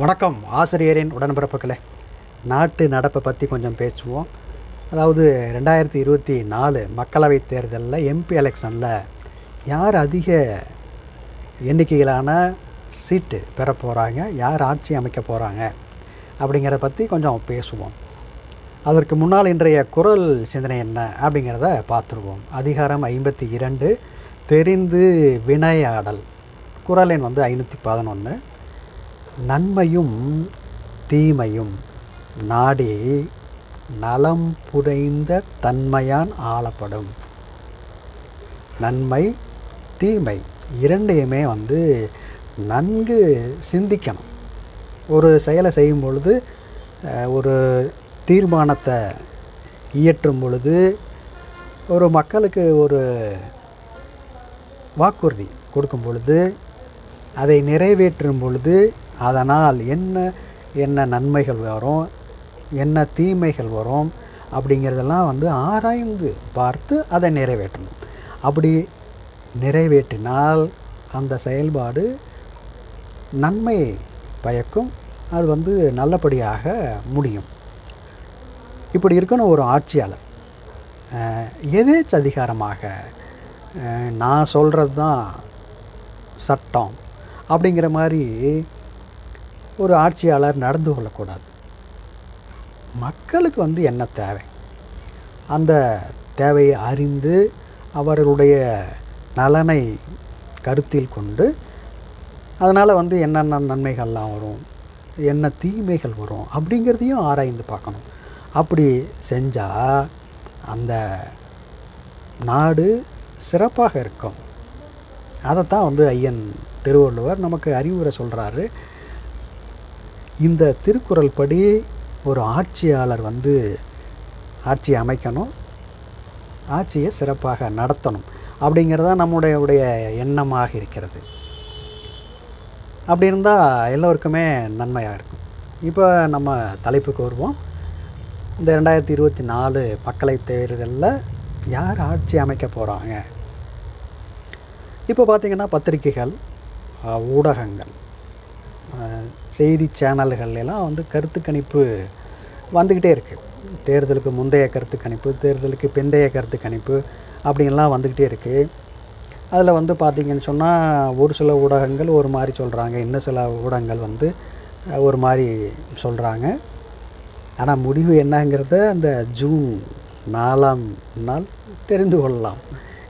வணக்கம் ஆசிரியரின் உடன்பிறப்புகளே. நாட்டு நடப்பை பற்றி கொஞ்சம் பேசுவோம். அதாவது ரெண்டாயிரத்தி இருபத்தி நாலு மக்களவைத் தேர்தலில் எம்பி எலெக்ஷனில் யார் அதிக எண்ணிக்கையிலான சீட்டு பெற போகிறாங்க யார் ஆட்சி அமைக்க போகிறாங்க அப்படிங்கிறத பற்றி கொஞ்சம் பேசுவோம். அதற்கு முன்னால் இன்றைய குரல் சிந்தனை என்ன அப்படிங்கிறத பார்த்துருவோம். அதிகாரம் ஐம்பத்தி இரண்டு தெரிந்து வினையாடல். குரல் எண் வந்து ஐநூற்றி பதினொன்று நன்மையும் தீமையும் நாடி நலம் புரைந்த தன்மையான் ஆளப்படும். நன்மை தீமை இரண்டையுமே வந்து நன்கு சிந்திக்கணும். ஒரு செயலை செய்யும் பொழுது ஒரு தீர்மானத்தை இயற்றும் பொழுது ஒரு மக்களுக்கு ஒரு வாக்குறுதி கொடுக்கும் பொழுது அதை நிறைவேற்றும் பொழுது அதனால் என்ன என்ன நன்மைகள் வரும் என்ன தீமைகள் வரும் அப்படிங்கிறதெல்லாம் வந்து ஆராய்ந்து பார்த்து அதை நிறைவேற்றணும். அப்படி நிறைவேற்றினால் அந்த செயல்பாடு நன்மை பயக்கும் அது வந்து நல்லபடியாக முடியும். இப்படி இருக்கணும் ஒரு ஆட்சியாளர். எதேச்ச அதிகாரமாக? நான் சொல்கிறது தான் சட்டம் அப்படிங்கிற மாதிரி ஒரு ஆட்சியாளர் நடந்து கொள்ளக்கூடாது. மக்களுக்கு வந்து என்ன தேவை? அந்த தேவையை அறிந்து அவர்களுடைய நலனை கருத்தில் கொண்டு அதனால் வந்து என்னென்ன நன்மைகள்லாம் வரும்? என்ன தீமைகள் வரும்? அப்படிங்கிறதையும் ஆராய்ந்து பார்க்கணும். அப்படி செஞ்சால் அந்த நாடு சிறப்பாக இருக்கும். அதைத்தான் வந்து ஐயன் திருவள்ளுவர் நமக்கு அறிவுரை சொல்கிறாரு இந்த திருக்குறள் படி ஒரு ஆட்சியாளர் வந்து ஆட்சி அமைக்கணும் ஆட்சியை சிறப்பாக நடத்தணும் அப்படிங்கிறதா நம்முடைய உடைய எண்ணமாக இருக்கிறது. அப்படி இருந்தால் எல்லோருக்குமே நன்மையாக இருக்கும். இப்போ நம்ம தலைப்புக்கு வருவோம். இந்த ரெண்டாயிரத்தி இருபத்தி நாலு மக்களை தேர்தலில் யார் ஆட்சி அமைக்க போகிறாங்க இப்போ பார்த்திங்கன்னா பத்திரிகைகள் ஊடகங்கள். செய்தி சேனல்கள்லாம் வந்து கருத்து கணிப்பு வந்துக்கிட்டே இருக்குது தேர்தலுக்கு முந்தைய கருத்து கணிப்பு தேர்தலுக்கு பிந்தைய கருத்து கணிப்பு அப்படின்லாம் வந்துக்கிட்டே இருக்குது அதில் வந்து பார்த்திங்கன்னு சொன்னால் ஒரு சில ஊடகங்கள் ஒரு மாதிரி சொல்கிறாங்க இன்னும் சில ஊடகங்கள் வந்து ஒரு மாதிரி சொல்கிறாங்க ஆனால் முடிவு என்னங்கிறத அந்த ஜூன் நாலாம் நாள் தெரிந்து கொள்ளலாம்.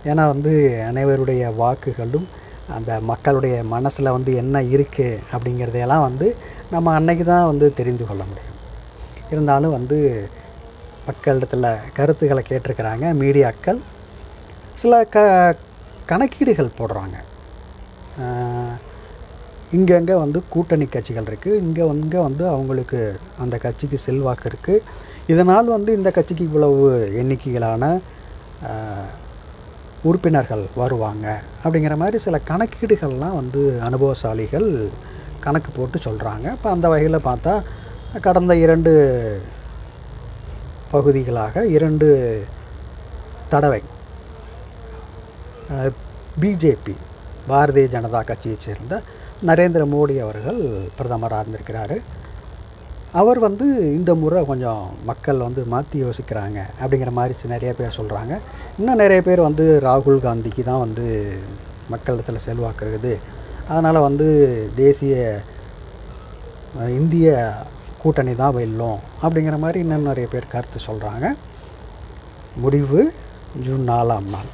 ஏன்னா வந்து அனைவருடைய வாக்குகளும் அந்த மக்களுடைய மனசில் வந்து என்ன இருக்குது அப்படிங்கிறதையெல்லாம் வந்து நம்ம அன்னைக்கு தான் வந்து தெரிந்து கொள்ள முடியும். இருந்தாலும் வந்து மக்களிடத்தில் கருத்துக்களை கேட்டிருக்கிறாங்க மீடியாக்கள் சில க கணக்கீடுகள் போடுறாங்க. இங்கங்கே வந்து கூட்டணி கட்சிகள் இருக்குது இங்கே இங்கே வந்து அவங்களுக்கு அந்த கட்சிக்கு செல்வாக்கு இருக்குது இதனால் வந்து இந்த கட்சிக்கு இவ்வளவு எண்ணிக்கையிலான உறுப்பினர்கள் வருவாங்க. அப்படிங்கிற மாதிரி சில கணக்கீடுகள்லாம் வந்து அனுபவசாலிகள் கணக்கு போட்டு சொல்கிறாங்க இப்போ அந்த வகையில் பார்த்தா கடந்த இரண்டு பகுதிகளாக இரண்டு தடவை பிஜேபி பாரதிய ஜனதா கட்சியைச் சேர்ந்த நரேந்திர மோடி அவர்கள் பிரதமராக இருந்திருக்கிறாரு. அவர் வந்து இந்த முறை கொஞ்சம் மக்கள் வந்து மாற்றி யோசிக்கிறாங்க அப்படிங்கிற மாதிரி நிறைய பேர் சொல்கிறாங்க இன்னும் நிறைய பேர் வந்து ராகுல் காந்திக்கு தான் வந்து மக்களிடத்தில் செல்வாக்குறது அதனால் வந்து தேசிய இந்திய கூட்டணி தான் வெல்லும் அப்படிங்கிற மாதிரி இன்னும் நிறைய பேர் கருத்து சொல்கிறாங்க முடிவு ஜூன் நாலாம் நாள்.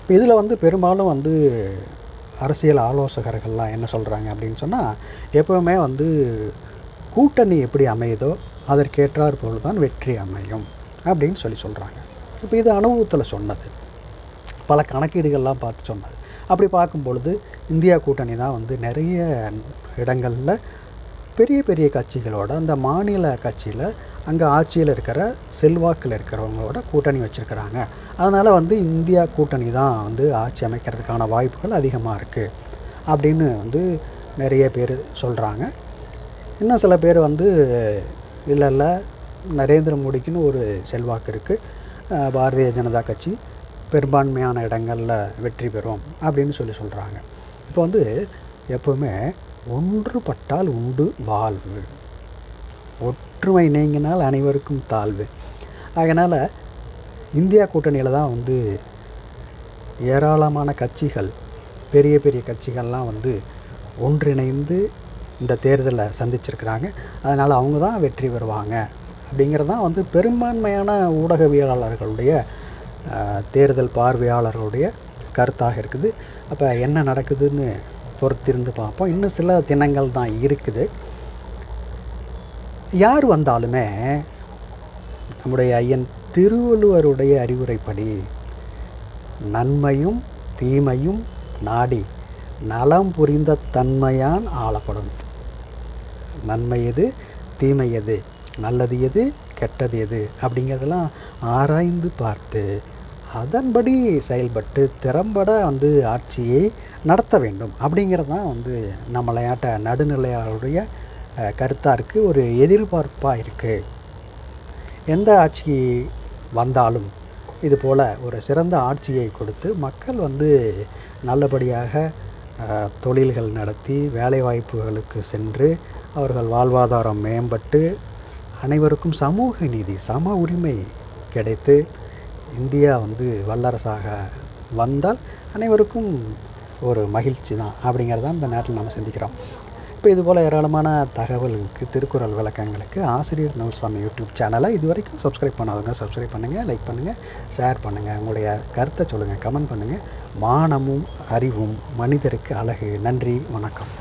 இப்போ இதில் வந்து பெரும்பாலும் வந்து அரசியல் ஆலோசகர்கள்லாம் என்ன சொல்கிறாங்க அப்படின்னு சொன்னால் எப்போவுமே வந்து கூட்டணி எப்படி அமையுதோ அதற்கேற்றார் போல் தான் வெற்றி அமையும் அப்படின்னு சொல்லி சொல்கிறாங்க இப்போ இது அனுபவத்தில் சொன்னது. பல கணக்கீடுகள்லாம் பார்த்து சொன்னது. அப்படி பார்க்கும் பொழுது இந்தியா கூட்டணி தான் வந்து நிறைய இடங்களில் பெரிய பெரிய கட்சிகளோட அந்த மாநில கட்சியில் அங்கே ஆட்சியில் இருக்கிற செல்வாக்கில் இருக்கிறவங்களோட கூட்டணி வச்சுருக்கிறாங்க. அதனால் வந்து இந்தியா கூட்டணி தான் வந்து ஆட்சி அமைக்கிறதுக்கான வாய்ப்புகள் அதிகமாக இருக்குது அப்படின்னு வந்து நிறைய பேர் சொல்கிறாங்க இன்னும் சில பேர் வந்து இல்லை இல்லை நரேந்திர மோடிக்குன்னு ஒரு செல்வாக்கு இருக்குது பாரதிய ஜனதா கட்சி பெரும்பான்மையான இடங்களில் வெற்றி பெறும் அப்படின்னு சொல்லி சொல்கிறாங்க இப்போ வந்து எப்போவுமே ஒன்றுபட்டால் உண்டு வாழ்வு. ஒற்றுமை நீங்கினால் அனைவருக்கும் தாழ்வு. அதனால் இந்தியா கூட்டணியில் தான் வந்து ஏராளமான கட்சிகள் பெரிய பெரிய கட்சிகள்லாம் வந்து ஒன்றிணைந்து இந்த தேர்தலை சந்திச்சிருக்கிறாங்க. அதனால் அவங்க தான் வெற்றி பெறுவாங்க. அப்படிங்கிறது தான் வந்து பெரும்பான்மையான ஊடகவியலாளர்களுடைய தேர்தல் பார்வையாளர்களுடைய கருத்தாக இருக்குது. அப்போ என்ன நடக்குதுன்னு பொறுத்திருந்து பார்ப்போம். இன்னும் சில தினங்கள் தான் இருக்குது. யார் வந்தாலுமே நம்முடைய ஐயன் திருவள்ளுவருடைய அறிவுரைப்படி நன்மையும் தீமையும் நாடி நலம் புரிந்த தன்மையான் ஆளப்படும். நன்மை எது? தீமை எது? நல்லது எது? கெட்டது எது? அப்படிங்கிறதெல்லாம் ஆராய்ந்து பார்த்து அதன்படி செயல்பட்டு திறம்பட வந்து ஆட்சியை நடத்த வேண்டும். அப்படிங்கிறது தான் வந்து நம்மளையாட்ட நடுநிலையாளருடைய கருத்தாக இருக்குது ஒரு எதிர்பார்ப்பாக இருக்குது எந்த ஆட்சி வந்தாலும் இது போல் ஒரு சிறந்த ஆட்சியை கொடுத்து மக்கள் வந்து நல்லபடியாக தொழில்கள் நடத்தி வேலைவாய்ப்புகளுக்கு சென்று அவர்கள் வாழ்வாதாரம் மேம்பட்டு அனைவருக்கும் சமூக நீதி சம உரிமை கிடைத்து இந்தியா வந்து வல்லரசாக வந்தால் அனைவருக்கும் ஒரு மகிழ்ச்சி தான் அப்படிங்கிறது தான் இந்த நாட்டில் நம்ம சிந்திக்கிறோம். இப்போ இதுபோல் ஏராளமான தகவலுக்கு திருக்குறள் விளக்கங்களுக்கு ஆசிரியர் நூல்சாமி யூடியூப் சேனலை இது வரைக்கும் சப்ஸ்கிரைப் பண்ணாதவங்க சப்ஸ்கிரைப் பண்ணுங்கள் லைக் பண்ணுங்கள் ஷேர் பண்ணுங்கள் உங்களுடைய கருத்தை சொல்லுங்கள் கமெண்ட் பண்ணுங்கள் மானமும் அறிவும் மனிதருக்கு அழகு. நன்றி வணக்கம்.